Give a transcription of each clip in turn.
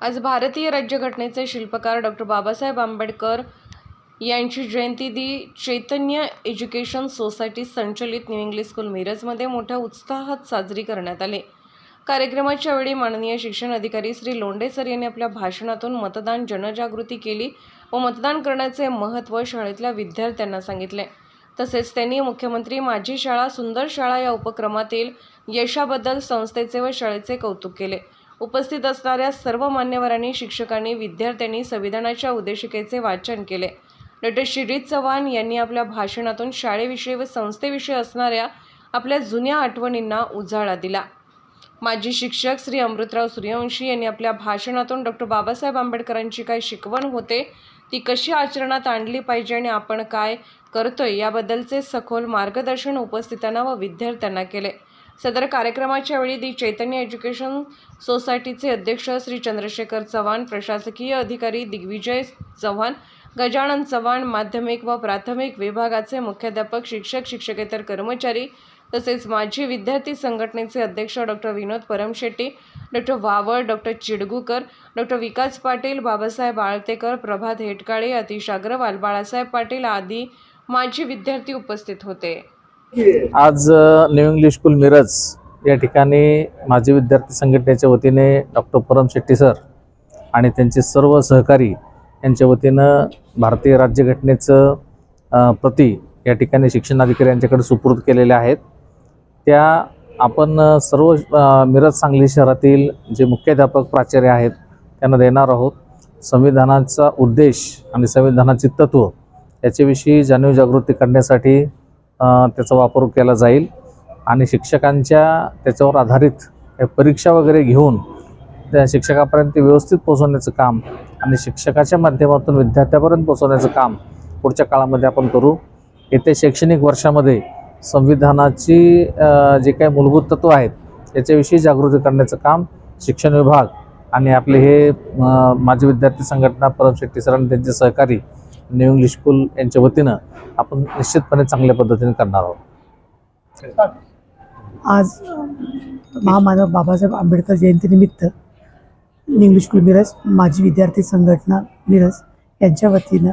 आज भारतीय राज्यघटनेचे शिल्पकार डॉक्टर बाबासाहेब आंबेडकर यांची जयंती दी चैतन्य एज्युकेशन सोसायटी संचलित न्यू इंग्लिश स्कूल मिरजमध्ये मोठ्या उत्साहात साजरी करण्यात आली. कार्यक्रमाच्या वेळी माननीय शिक्षण अधिकारी श्री लोंढे सर यांनी आपल्या भाषणातून मतदान जनजागृती केली व मतदान करण्याचे महत्त्व शाळेतल्या विद्यार्थ्यांना सांगितले. तसेच त्यांनी मुख्यमंत्री माझी शाळा सुंदर शाळा या उपक्रमातील यशाबद्दल संस्थेचे व शाळेचे कौतुक केले. उपस्थित असणाऱ्या सर्व मान्यवरांनी शिक्षकांनी विद्यार्थ्यांनी संविधानाच्या उद्देशिकेचे वाचन केले. डॉक्टर शिरीष चव्हाण यांनी आपल्या भाषणातून शाळेविषयी व संस्थेविषयी असणाऱ्या आपल्या जुन्या आठवणींना उजाळा दिला. माजी शिक्षक श्री अमृतराव सूर्यवंशी यांनी आपल्या भाषणातून डॉक्टर बाबासाहेब आंबेडकरांची काय शिकवण होते ती कशी आचरणात आणली पाहिजे आणि आपण काय करतोय याबद्दलचे सखोल मार्गदर्शन उपस्थितांना व विद्यार्थ्यांना केले. सदर कार्यक्रमाच्या वेळी दी चैतन्य एज्युकेशन सोसायटीचे अध्यक्ष श्री चंद्रशेखर चव्हाण प्रशासकीय अधिकारी दिग्विजय चव्हाण गजानन चव्हाण माध्यमिक व प्राथमिक विभागाचे मुख्याध्यापक शिक्षक शिक्षकेतर कर्मचारी तसेच माजी विद्यार्थी संघटनेचे अध्यक्ष doctor Vinod Paramshetti doctor Vaval doctor Chidgukar doctor Vikas Patil Babasaheb Altekar Prabhat Hetkale Atish Agrawal Balasaheb Patil आदी माजी विद्यार्थी उपस्थित होते. आज न्यू इंग्लिश स्कूल मिरज या ठिकाणी माझे विद्यार्थी संघटनेच्या वतीने डॉक्टर परम शेट्टी सर आणि त्यांचे सर्व सहकारी यांच्या वतीनं भारतीय राज्यघटनेचं प्रती या ठिकाणी शिक्षणाधिकारी यांच्याकडे सुपूर्द केलेल्या आहेत. त्या आपण सर्व मिरज सांगली शहरातील जे मुख्याध्यापक प्राचार्य आहेत त्यांना देणार आहोत. संविधानाचा उद्देश आणि संविधानाची तत्त्व याच्याविषयी जाणीव जागृती करण्यासाठी त्याचा वापर केला जाईल. आणि शिक्षकांच्या त्याच्यावर आधारित परीक्षा वगैरे घेऊन त्या शिक्षकापर्यंत ते व्यवस्थित पोचवण्याचं काम आणि शिक्षकाच्या माध्यमातून विद्यार्थ्यापर्यंत पोचवण्याचं काम पुढच्या काळामध्ये आपण करू. येत्या शैक्षणिक वर्षामध्ये संविधानाची जे काही मूलभूत तत्त्व आहेत याच्याविषयी जागृती करण्याचं काम शिक्षण विभाग आणि आपले हे माझे माजी विद्यार्थी संघटना परम शेट्टी सर आणि त्यांचे सहकारी न्यू इंग्लिश स्कूल यांच्या वतीनं आपण निश्चितपणे चांगल्या पद्धतीने करणार आहोत. आज महामानव बाबासाहेब आंबेडकर जयंतीनिमित्त इंग्लिश स्कूल मिरज माजी विद्यार्थी संघटना मिरज यांच्या वतीनं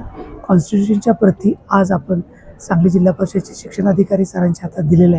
कॉन्स्टिट्यूशनच्या प्रती आज आपण सांगली जिल्हा परिषदेचे शिक्षणाधिकारी सरांच्या हातात दिलेल्या आहे.